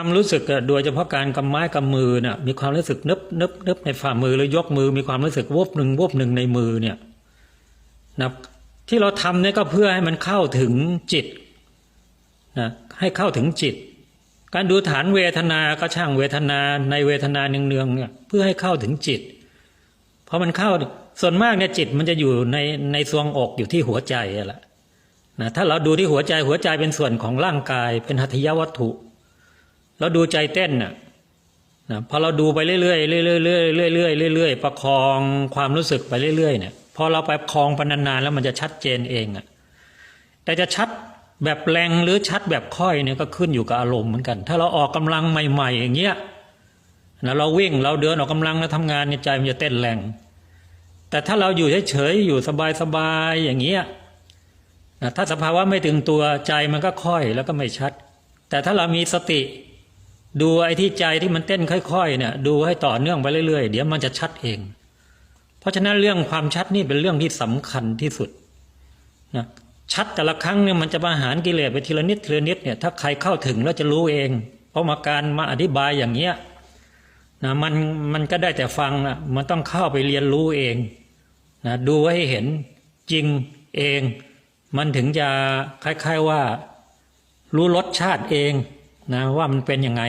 ความรู้สึกโดยเฉพาะการกำไม้กำมือน่ะมีความรู้สึกนึบนึบนึบในฝ่ามือหรือยกมือ มีความรู้สึกวบหนึ่งวบหนึ่งในมือเนี่ยนะที่เราทำเนี่ยก็เพื่อให้มันเข้าถึงจิตนะให้เข้าถึงจิต การดูฐานเวทนาก็ช่างเวทนาในเวทนาเนืองๆเนี่ยเพื่อให้เข้าถึงจิตเพราะมันเข้าส่วนมากเนี่ยจิตมันจะอยู่ในในทรวงอกอยู่ที่หัวใจแหละนะถ้าเราดูที่หัวใจหัวใจเป็นส่วนของร่างกายเป็นหัตถยวัตถุ เราดูใจเต้นน่ะนะพอเราดูไปเรื่อยๆเรื่อยๆเรื่อยๆเรื่อยๆเรื่อยๆประคองความรู้สึกไปเรื่อยๆเนี่ยพอเราไปคลองไปนานๆแล้วมันจะชัดเจนเองอะแต่จะชัดแบบแรงหรือชัดแบบค่อยเนี่ยก็ขึ้นอยู่กับอารมณ์เหมือนกัน ถ้าเราออกกำลังใหม่ ๆ อย่างเงี้ยนะเราวิ่งเราเดินออกกำลังแล้วทำงานเนี่ยใจมันจะเต้นแรง แต่ถ้าเราอยู่เฉยๆอยู่สบายๆอย่างเงี้ยนะถ้าสภาวะไม่ถึงตัวใจมันก็ค่อยแล้วก็ไม่ชัด แต่ถ้าเรามีสติ ดูไอ้ที่ใจที่มันเต้นค่อยๆเนี่ยดูให้ต่อเนื่องไปเรื่อยๆ เดี๋ยวมันจะชัดเอง เพราะฉะนั้นเรื่องความชัดนี่เป็นเรื่องที่สำคัญที่สุดนะชัดแต่ละครั้งเนี่ยมันจะมาหารกิเลสไปทีละนิดทีละนิดเนี่ยถ้าใครเข้าถึงแล้วจะรู้เอง เพราะมาการมาอธิบายอย่างเงี้ยนะมันมันก็ได้แต่ฟังนะมันต้องเข้าไปเรียนรู้เองนะดูให้เห็นจริงเอง มันถึงจะคล้าย ๆว่า รู้รสชาติเอง นะว่ามันเป็นยังไง